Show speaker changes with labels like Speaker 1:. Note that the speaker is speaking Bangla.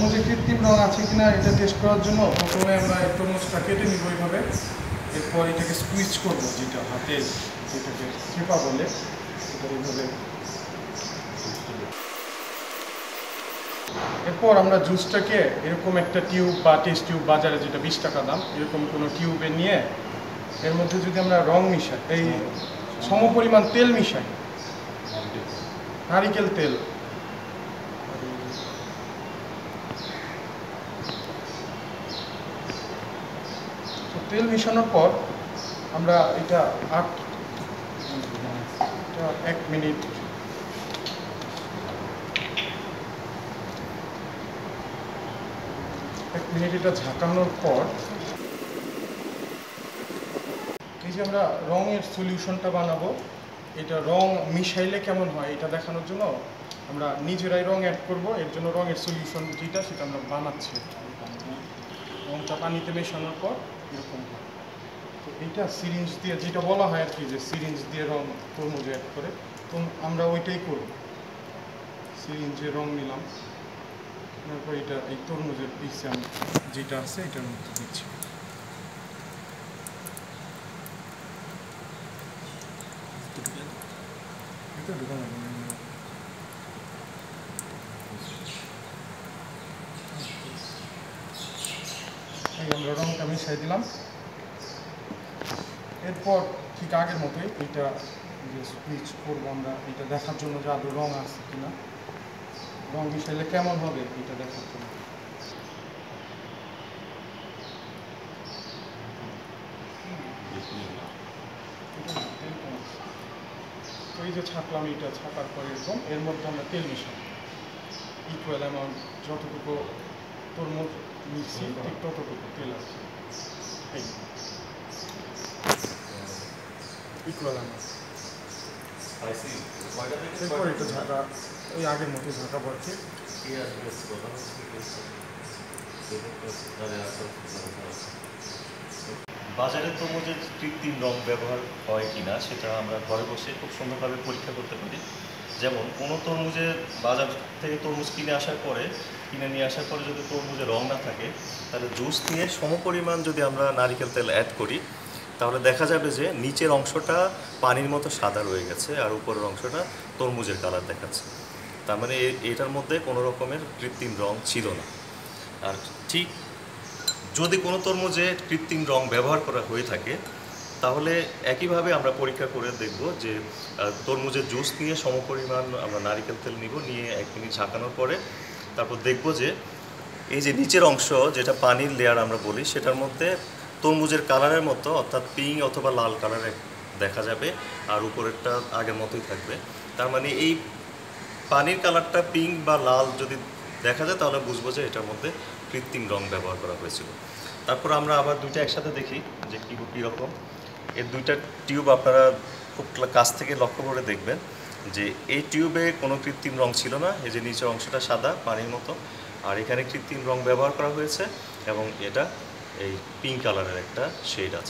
Speaker 1: তরমুজে কৃত্রিম রং আছে কিনা এটা টেস্ট করার জন্য প্রথমে আমরা তরমুজটা কেটে নিব এইভাবে। এরপর এটাকে স্কুইচ করব যেটা হাতে যেটাকে চেপা বলে এটা এইভাবে এরপর আমরা জুসটাকে এরকম একটা টিউব বা টেস্ট টিউব বাজারে যেটা বিশ টাকা দাম এরকম কোনো টিউবে নিয়ে এর মধ্যে যদি আমরা রং মিশাই এই সমপরিমাণ তেল মিশাই নারিকেল তেল তেল মিশানোর পর আমরা এটা আট এক মিনিট। এক মিনিট এটা ঝাঁকানোর পর এই যে আমরা রঙের সলিউশনটা বানাবো, এটা রং মিশাইলে কেমন হয় এটা দেখানোর জন্য আমরা নিজেরাই রং অ্যাড করব, এর জন্য রঙের সলিউশন যেটা সেটা আমরা বানাচ্ছি। রংটা পানিতে মেশানোর পর এরকম এইটা সিরিঞ্জ দিয়ে যেটা বলা হয় আর কি যে সিরিঞ্জ দিয়ে রং তরমুজে অ্যাড করে, তো আমরা ওইটাই করব। সিরিঞ্জে রং নিলাম। তারপর এটা, এই তরমুজের পিসে আমি যেটা আছে এটার মধ্যে দিচ্ছি। এটা আমরা রংটা মিশাই দিলাম। এরপর ঠিক আগের মতোই এটা যে সুইচ করব আমরা এটা দেখার জন্য যে আদৌ রং আছে কিনা, রং মিশাইলে কেমন হবে এটা দেখার জন্য? তো এই যে ছাপলাম এটা ছাপার পরে এরকম এর মধ্যে আমরা তেল মিশাবো। ইকুয়াল অ্যামাউন্ট যতটুকু তরমুজ মিশি ঠিক ততটুকু তেল আছে। ইকুয়াল অ্যামাউন্ট এরপর এটা ঝাঁকা ওই আগের মতো ঝাঁকা পড়ছে।
Speaker 2: বাজারে তরমুজের কৃত্রিম রং ব্যবহার হয় কিনা সেটা আমরা ঘরে বসে খুব সুন্দরভাবে পরীক্ষা করতে পারি। যেমন কোনো তরমুজের বাজার থেকে তরমুজ কিনে আসার পরে কিনে নিয়ে আসার পরে যদি তরমুজে রং না থাকে তাহলে জুস নিয়ে সমপরিমাণ যদি আমরা নারিকেল তেল অ্যাড করি তাহলে দেখা যাবে যে নিচের অংশটা পানির মতো সাদা রয়ে গেছে আর উপরের অংশটা তরমুজের কালার দেখাচ্ছে। তার মানে এটার মধ্যে কোনো রকমের কৃত্রিম রং ছিল না। আর ঠিক যদি কোনো তরমুজে কৃত্রিম রং ব্যবহার করা হয়ে থাকে, তাহলে একইভাবে আমরা পরীক্ষা করে দেখব যে তরমুজের জুস নিয়ে সমপরিমাণ আমরা নারিকেল তেল নিব, নিয়ে এক মিনিট ঝাঁকানোর পরে তারপর দেখব যে, এই যে নিচের অংশ যেটা পানির লেয়ার আমরা বলি, সেটার মধ্যে তরমুজের কালারের মতো, অর্থাৎ পিঙ্ক অথবা লাল কালারের দেখা যাবে, আর উপরেরটা আগের মতোই থাকবে। তার মানে এই পানির কালারটা পিঙ্ক বা লাল যদি দেখা যায়, তাহলে বুঝব যে এটার মধ্যে কৃত্রিম রং ব্যবহার করা হয়েছিল। তারপর আমরা আবার দুইটা একসাথে দেখি যে কী কীরকম। এর দুইটা টিউব আপনারা খুব কাছ থেকে লক্ষ্য করে দেখবেন যে এই টিউবে কোনো কৃত্রিম রং ছিল না, এই যে নিচের অংশটা সাদা পানির মতো, আর এখানে কৃত্রিম রং ব্যবহার করা হয়েছে এবং এটা এই পিঙ্ক কালারের একটা শেড আছে।